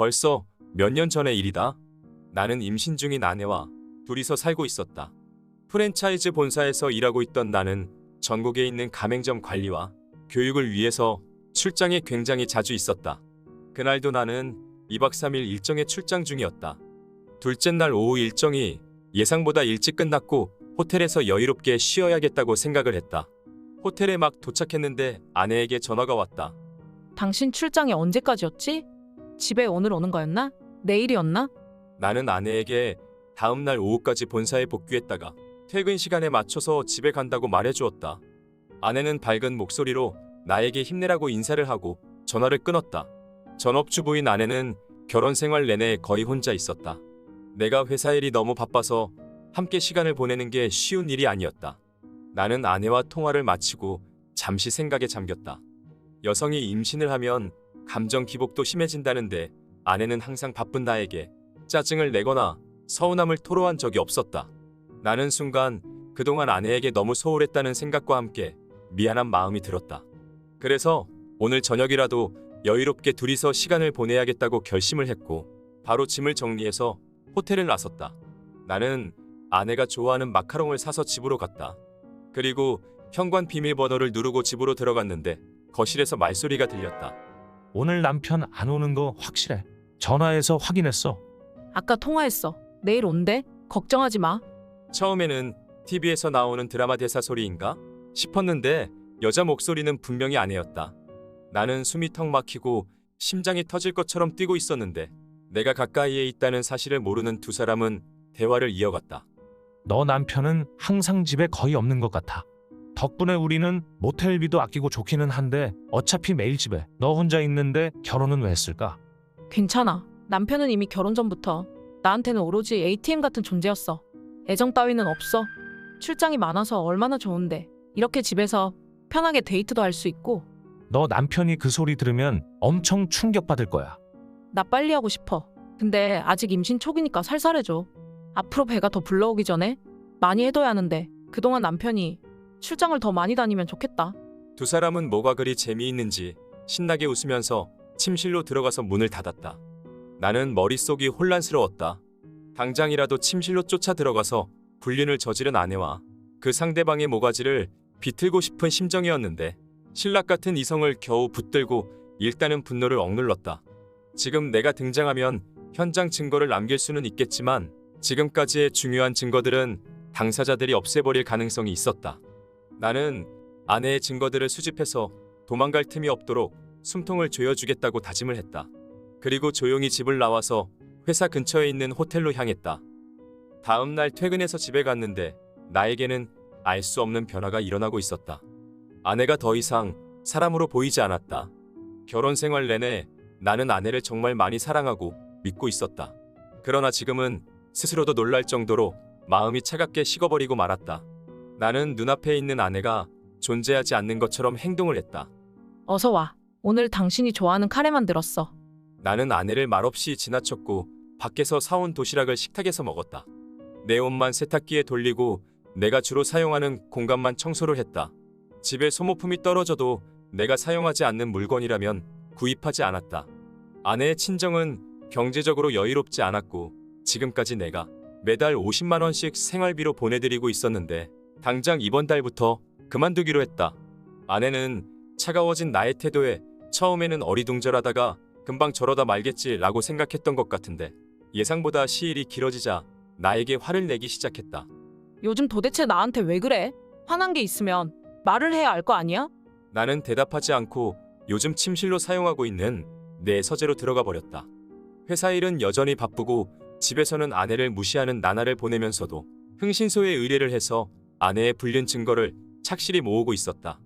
벌써 몇 년 전의 일이다. 나는 임신 중인 아내와 둘이서 살고 있었다. 프랜차이즈 본사에서 일하고 있던 나는 전국에 있는 가맹점 관리와 교육을 위해서 출장에 굉장히 자주 있었다. 그날도 나는 2박 3일 일정에 출장 중이었다. 둘째 날 오후 일정이 예상보다 일찍 끝났고 호텔에서 여유롭게 쉬어야겠다고 생각을 했다. 호텔에 막 도착했는데 아내에게 전화가 왔다. 당신 출장이 언제까지였지? 집에 오늘 오는 거였나? 내일이었나? 나는 아내에게 다음 날 오후까지 본사에 복귀했다가 퇴근 시간에 맞춰서 집에 간다고 말해주었다. 아내는 밝은 목소리로 나에게 힘내라고 인사를 하고 전화를 끊었다. 전업주부인 아내는 결혼 생활 내내 거의 혼자 있었다. 내가 회사 일이 너무 바빠서 함께 시간을 보내는 게 쉬운 일이 아니었다. 나는 아내와 통화를 마치고 잠시 생각에 잠겼다. 여성이 임신을 하면 감정 기복도 심해진다는데 아내는 항상 바쁜 나에게 짜증을 내거나 서운함을 토로한 적이 없었다. 나는 순간 그동안 아내에게 너무 소홀했다는 생각과 함께 미안한 마음이 들었다. 그래서 오늘 저녁이라도 여유롭게 둘이서 시간을 보내야겠다고 결심을 했고 바로 짐을 정리해서 호텔을 나섰다. 나는 아내가 좋아하는 마카롱을 사서 집으로 갔다. 그리고 현관 비밀번호를 누르고 집으로 들어갔는데 거실에서 말소리가 들렸다. 오늘 남편 안 오는 거 확실해. 전화해서 확인했어. 아까 통화했어. 내일 온대. 걱정하지 마. 처음에는 TV에서 나오는 드라마 대사 소리인가 싶었는데 여자 목소리는 분명히 아내였다. 나는 숨이 턱 막히고 심장이 터질 것처럼 뛰고 있었는데 내가 가까이에 있다는 사실을 모르는 두 사람은 대화를 이어갔다. 너 남편은 항상 집에 거의 없는 것 같아. 덕분에 우리는 모텔비도 아끼고 좋기는 한데 어차피 매일 집에 너 혼자 있는데 결혼은 왜 했을까? 괜찮아. 남편은 이미 결혼 전부터 나한테는 오로지 ATM 같은 존재였어. 애정 따위는 없어. 출장이 많아서 얼마나 좋은데. 이렇게 집에서 편하게 데이트도 할 수 있고 너 남편이 그 소리 들으면 엄청 충격받을 거야. 나 빨리 하고 싶어. 근데 아직 임신 초기니까 살살해줘. 앞으로 배가 더 불러오기 전에 많이 해둬야 하는데 그동안 남편이 출장을 더 많이 다니면 좋겠다. 두 사람은 뭐가 그리 재미있는지 신나게 웃으면서 침실로 들어가서 문을 닫았다. 나는 머릿속이 혼란스러웠다. 당장이라도 침실로 쫓아 들어가서 불륜을 저지른 아내와 그 상대방의 모가지를 비틀고 싶은 심정이었는데 신락 같은 이성을 겨우 붙들고 일단은 분노를 억눌렀다. 지금 내가 등장하면 현장 증거를 남길 수는 있겠지만 지금까지의 중요한 증거들은 당사자들이 없애버릴 가능성이 있었다. 나는 아내의 증거들을 수집해서 도망갈 틈이 없도록 숨통을 조여주겠다고 다짐을 했다. 그리고 조용히 집을 나와서 회사 근처에 있는 호텔로 향했다. 다음 날 퇴근해서 집에 갔는데 나에게는 알 수 없는 변화가 일어나고 있었다. 아내가 더 이상 사람으로 보이지 않았다. 결혼 생활 내내 나는 아내를 정말 많이 사랑하고 믿고 있었다. 그러나 지금은 스스로도 놀랄 정도로 마음이 차갑게 식어버리고 말았다. 나는 눈앞에 있는 아내가 존재하지 않는 것처럼 행동을 했다. 어서 와. 오늘 당신이 좋아하는 카레 만들었어. 나는 아내를 말없이 지나쳤고 밖에서 사온 도시락을 식탁에서 먹었다. 내 옷만 세탁기에 돌리고 내가 주로 사용하는 공간만 청소를 했다. 집에 소모품이 떨어져도 내가 사용하지 않는 물건이라면 구입하지 않았다. 아내의 친정은 경제적으로 여유롭지 않았고 지금까지 내가 매달 50만 원씩 생활비로 보내드리고 있었는데 당장 이번 달부터 그만두기로 했다. 아내는 차가워진 나의 태도에 처음에는 어리둥절하다가 금방 저러다 말겠지 라고 생각했던 것 같은데 예상보다 시일이 길어지자 나에게 화를 내기 시작했다. 요즘 도대체 나한테 왜 그래? 화난 게 있으면 말을 해야 알 거 아니야? 나는 대답하지 않고 요즘 침실로 사용하고 있는 내 서재로 들어가 버렸다. 회사 일은 여전히 바쁘고 집에서는 아내를 무시하는 나날을 보내면서도 흥신소에 의뢰를 해서 아내의 불륜 증거를 착실히 모으고 있었다.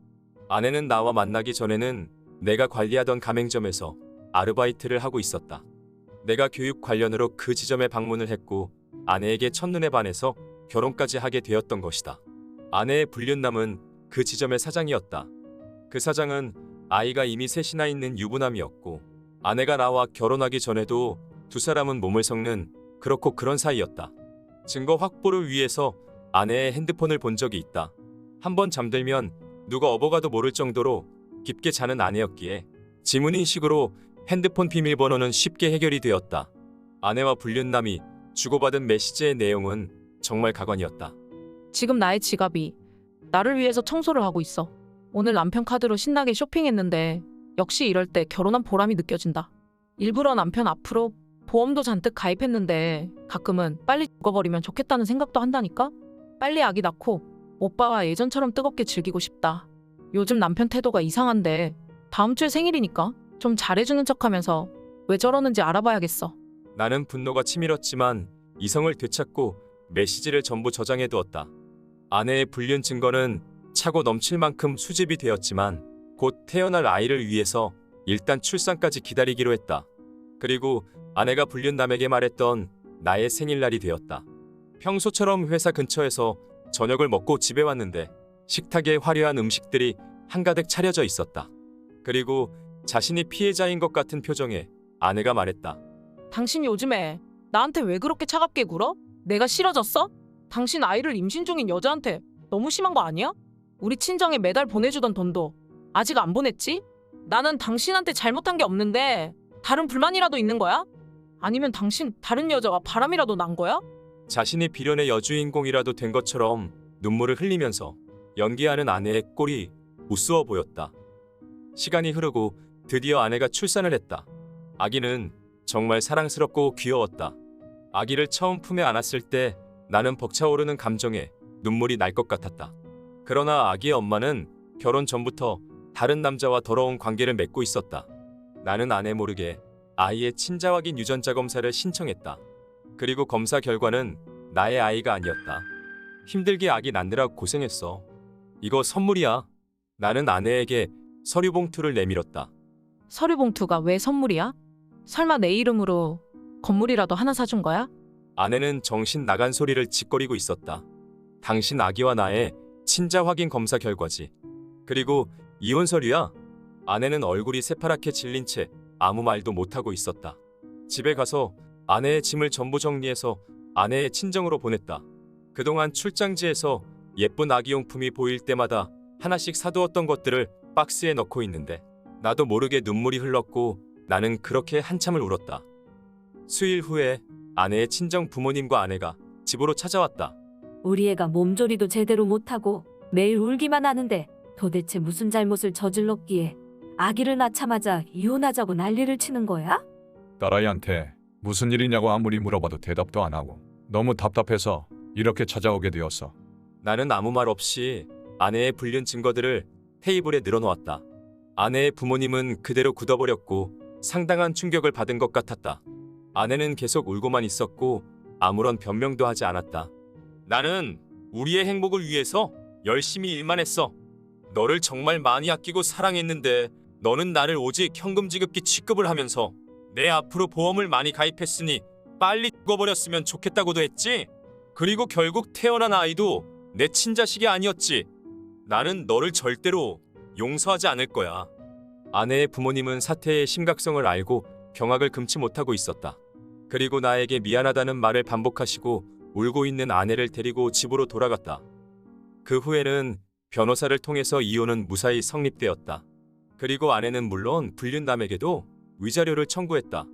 아내는 나와 만나기 전에는 내가 관리하던 가맹점에서 아르바이트를 하고 있었다. 내가 교육 관련으로 그 지점에 방문을 했고 아내에게 첫눈에 반해서 결혼까지 하게 되었던 것이다. 아내의 불륜남은 그 지점의 사장이었다. 그 사장은 아이가 이미 셋이나 있는 유부남이었고 아내가 나와 결혼하기 전에도 두 사람은 몸을 섞는 그렇고 그런 사이였다. 증거 확보를 위해서 아내의 핸드폰을 본 적이 있다. 한 번 잠들면 누가 업어가도 모를 정도로 깊게 자는 아내였기에 지문인식으로 핸드폰 비밀번호는 쉽게 해결이 되었다. 아내와 불륜남이 주고받은 메시지의 내용은 정말 가관이었다. 지금 나의 지갑이 나를 위해서 청소를 하고 있어. 오늘 남편 카드로 신나게 쇼핑했는데 역시 이럴 때 결혼한 보람이 느껴진다. 일부러 남편 앞으로 보험도 잔뜩 가입했는데 가끔은 빨리 죽어버리면 좋겠다는 생각도 한다니까? 빨리 아기 낳고 오빠와 예전처럼 뜨겁게 즐기고 싶다. 요즘 남편 태도가 이상한데 다음 주에 생일이니까 좀 잘해주는 척하면서 왜 저러는지 알아봐야겠어. 나는 분노가 치밀었지만 이성을 되찾고 메시지를 전부 저장해 두었다. 아내의 불륜 증거는 차고 넘칠 만큼 수집이 되었지만 곧 태어날 아이를 위해서 일단 출산까지 기다리기로 했다. 그리고 아내가 불륜남에게 말했던 나의 생일날이 되었다. 평소처럼 회사 근처에서 저녁을 먹고 집에 왔는데 식탁에 화려한 음식들이 한가득 차려져 있었다. 그리고 자신이 피해자인 것 같은 표정에 아내가 말했다. 당신 요즘에 나한테 왜 그렇게 차갑게 굴어? 내가 싫어졌어? 당신 아이를 임신 중인 여자한테 너무 심한 거 아니야? 우리 친정에 매달 보내주던 돈도 아직 안 보냈지? 나는 당신한테 잘못한 게 없는데 다른 불만이라도 있는 거야? 아니면 당신 다른 여자와 바람이라도 난 거야? 자신이 비련의 여주인공이라도 된 것처럼 눈물을 흘리면서 연기하는 아내의 꼴이 우스워 보였다. 시간이 흐르고 드디어 아내가 출산을 했다. 아기는 정말 사랑스럽고 귀여웠다. 아기를 처음 품에 안았을 때 나는 벅차오르는 감정에 눈물이 날 것 같았다. 그러나 아기의 엄마는 결혼 전부터 다른 남자와 더러운 관계를 맺고 있었다. 나는 아내 모르게 아이의 친자 확인 유전자 검사를 신청했다. 그리고 검사 결과는 나의 아이가 아니었다. 힘들게 아기 낳느라 고생했어. 이거 선물이야. 나는 아내에게 서류 봉투를 내밀었다. 서류 봉투가 왜 선물이야? 설마 내 이름으로 건물이라도 하나 사준 거야? 아내는 정신 나간 소리를 짓거리고 있었다. 당신 아기와 나의 친자 확인 검사 결과지. 그리고 이혼 서류야. 아내는 얼굴이 새파랗게 질린 채 아무 말도 못하고 있었다. 집에 가서 아내의 짐을 전부 정리해서 아내의 친정으로 보냈다. 그동안 출장지에서 예쁜 아기용품이 보일 때마다 하나씩 사두었던 것들을 박스에 넣고 있는데 나도 모르게 눈물이 흘렀고 나는 그렇게 한참을 울었다. 수일 후에 아내의 친정 부모님과 아내가 집으로 찾아왔다. 우리 애가 몸조리도 제대로 못하고 매일 울기만 하는데 도대체 무슨 잘못을 저질렀기에 아기를 낳자마자 이혼하자고 난리를 치는 거야? 딸아이한테 무슨 일이냐고 아무리 물어봐도 대답도 안 하고 너무 답답해서 이렇게 찾아오게 되었어. 나는 아무 말 없이 아내의 불륜 증거들을 테이블에 늘어놓았다. 아내의 부모님은 그대로 굳어버렸고 상당한 충격을 받은 것 같았다. 아내는 계속 울고만 있었고 아무런 변명도 하지 않았다. 나는 우리의 행복을 위해서 열심히 일만 했어. 너를 정말 많이 아끼고 사랑했는데 너는 나를 오직 현금 지급기 취급을 하면서 내 앞으로 보험을 많이 가입했으니 빨리 죽어버렸으면 좋겠다고도 했지. 그리고 결국 태어난 아이도 내 친자식이 아니었지. 나는 너를 절대로 용서하지 않을 거야. 아내의 부모님은 사태의 심각성을 알고 경악을 금치 못하고 있었다. 그리고 나에게 미안하다는 말을 반복하시고 울고 있는 아내를 데리고 집으로 돌아갔다. 그 후에는 변호사를 통해서 이혼은 무사히 성립되었다. 그리고 아내는 물론 불륜남에게도 위자료를 청구했다.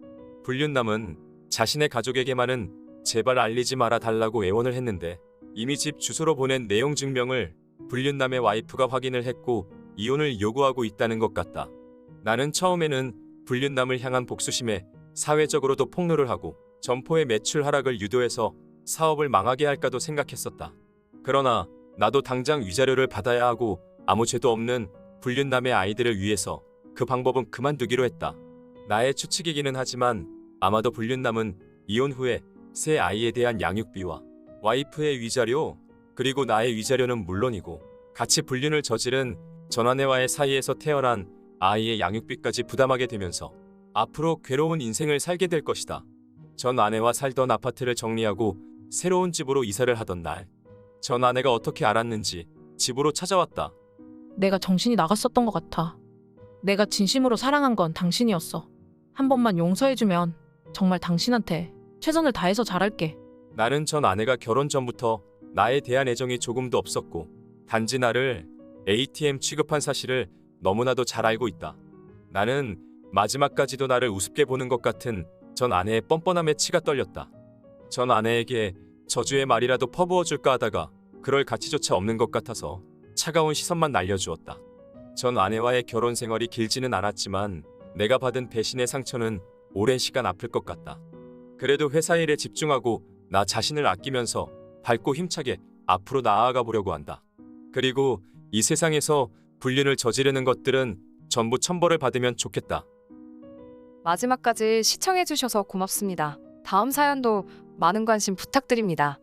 불륜남은 자신의 가족에게만은 제발 알리지 말아 달라고 애원을 했는데 이미 집 주소로 보낸 내용 증명을 불륜남의 와이프가 확인을 했고 이혼을 요구하고 있다는 것 같다. 나는 처음에는 불륜남을 향한 복수심에 사회적으로도 폭로를 하고 점포의 매출 하락을 유도해서 사업을 망하게 할까도 생각했었다. 그러나 나도 당장 위자료를 받아야 하고 아무 죄도 없는 불륜남의 아이들을 위해서 그 방법은 그만두기로 했다. 나의 추측이기는 하지만 아마도 불륜남은 이혼 후에 새 아이에 대한 양육비와 와이프의 위자료 그리고 나의 위자료는 물론이고 같이 불륜을 저지른 전아내와의 사이에서 태어난 아이의 양육비까지 부담하게 되면서 앞으로 괴로운 인생을 살게 될 것이다. 전 아내와 살던 아파트를 정리하고 새로운 집으로 이사를 하던 날, 전 아내가 어떻게 알았는지 집으로 찾아왔다. 내가 정신이 나갔었던 것 같아. 내가 진심으로 사랑한 건 당신이었어. 한 번만 용서해주면 정말 당신한테 최선을 다해서 잘할게. 나는 전 아내가 결혼 전부터 나에 대한 애정이 조금도 없었고 단지 나를 ATM 취급한 사실을 너무나도 잘 알고 있다. 나는 마지막까지도 나를 우습게 보는 것 같은 전 아내의 뻔뻔함에 치가 떨렸다. 전 아내에게 저주의 말이라도 퍼부어 줄까 하다가 그럴 가치조차 없는 것 같아서 차가운 시선만 날려주었다. 전 아내와의 결혼 생활이 길지는 않았지만 내가 받은 배신의 상처는 오랜 시간 아플 것 같다. 그래도 회사 일에 집중하고 나 자신을 아끼면서 밝고 힘차게 앞으로 나아가 보려고 한다. 그리고 이 세상에서 불륜을 저지르는 것들은 전부 천벌을 받으면 좋겠다. 마지막까지 시청해주셔서 고맙습니다. 다음 사연도 많은 관심 부탁드립니다.